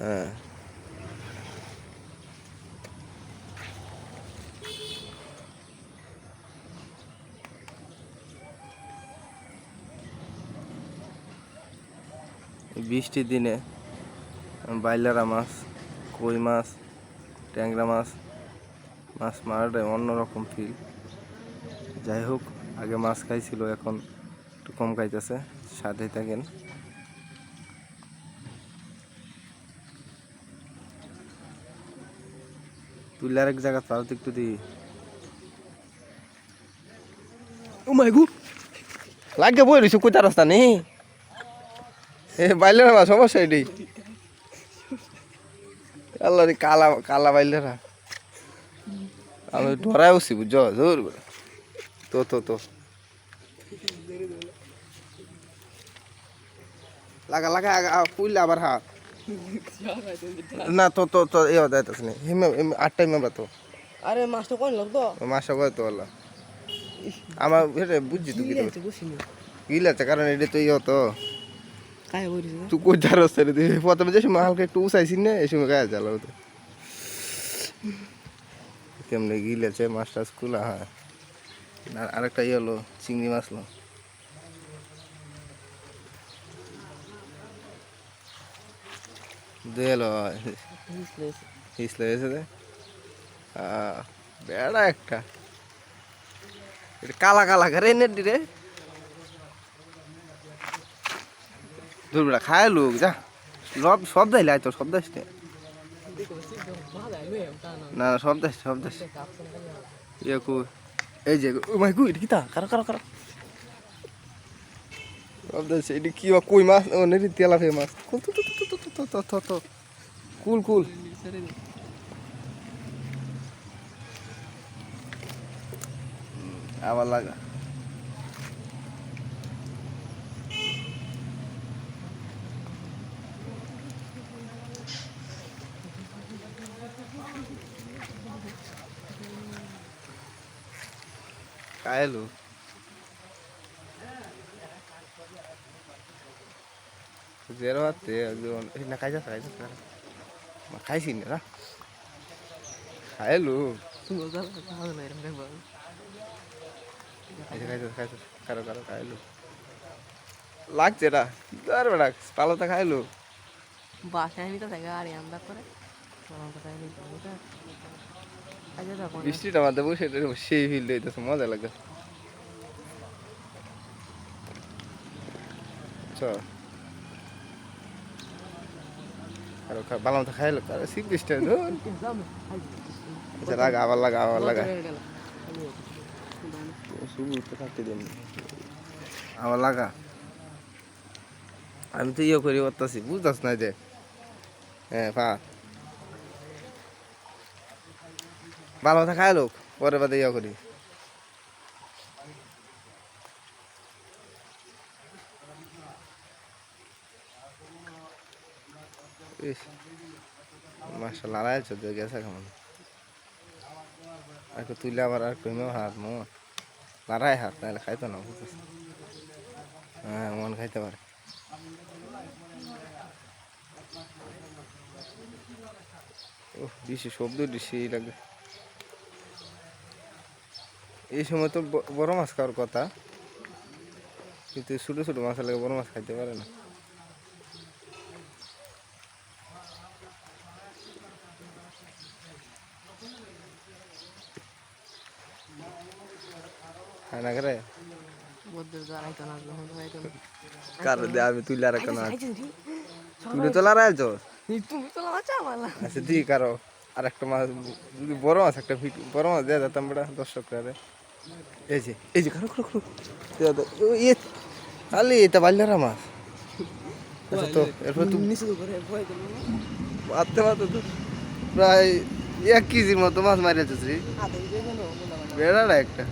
হ্যাঁ। বৃষ্টির দিনে বাইলারা মাছ, কই মাছ, ট্যাংরা মাছ মাছ মারাটাই অন্যরকম ফিল যাই হোক, আগে মাছ খাইছিল, এখন একটু কম খাইতেছে সাথে থাকেন। তুই আরেক জায়গা তো একটু দি ও মাই গু। লাগে বই রইছো কইতা রাস্তা নেই? এ বাইলেরা মা সমস্যা এটি। আল্লাহ রে কালা কালা বাইলেরা আমি ধরাই বসছি বুঝছ? জোর তো তো তো। লাগা লাগা পুইলে আবার হা। না তো তো তো এ দাইতাছ নি। হিমে আটটাই মেম্বার তো। আরে মাছটা কোন লোক তো মাসা কয় তো আল্লাহ। আমার এটা বুঝছি তুই কি বসিনি গিলাছে কারণ এটা তো ইয়ে তো তুই কই যারস রে তুই? প্রথমে যে সময় হালকা একটু উসাইছিস না এই সময় গায়ে জ্বালাও তো কেমনে গিলেছে মাছটা স্কুল হ্যাঁ। আর আরেকটা ইয়ে হলো চিংড়ি মাছ লো। দেলো হিসলে এসে দে। বেড়া একটা। এটা কালা কালা করে এনে রে। দুর্বলা খায় লোক, যা। সব সব দাইলে আয় তো, সব দাস নে। না, সব দাস সব দাস ইয়ে কু এই যে কারও কারও কারও? এটা কি কই মাছ? অনেক তেলাপে মাছ। কুল কুল আবার লাগা। Kylo. Zero hati ya gon. Eh nak aja saya sekarang. Makai sini lah. Hai lu. Semoga kalau lahir mereka. Aja kaisa kaisa karo karo kai lu. লাগছে না আর বেড়া পালতা খাইলো বাসায় আমি তো দেখা আর আমরা করে বৃষ্টিটা মাঝে বসে সেই ফিল দিতেছে মজা লাগে চল কারও বালাম তো খাইলো কারও শিখ বৃষ্টি আচ্ছা লাগা আবার লাগা আবার লাগা। উঠতে থাকতে দিন আবার লাগা। আমি তো ইয়ে করি করতেছি বুঝতেছ না যে। হ্যাঁ পা। ভালো খায় লোক পরে বাদে ইয়ে করি। লড়াই গেছে কেমন আর তুইলে আবার আর হাত লড়াই হাত, নাহলে খাইতো না হ্যাঁ মন খাইতে পারে। বেশি শব্দ বেশি লাগে। এই সময় তো বড় মাছ খাওয়ার কথা। কিন্তু ছোটো ছোটো মাছ লাগে বড় মাছ খাইতে পারে না। খায় না করে? দে আমি কেন? তুই তো আছো? তুমি তো লাচা মালা। আচ্ছা দি কারও আর একটা মাছ যদি বড় মাছ একটা ফিট বড় মাছ দর্শক এই যে এই যে কারও ইয়ে খালি এটা বাল্যারা মাছ। আচ্ছা তো এরপর তুমি নিচে তো করে ভয় করল মারতে মারতে তো প্রায় এক কেজির মতো মাছ মারিয়েছিস রে বেড়াটা একটা।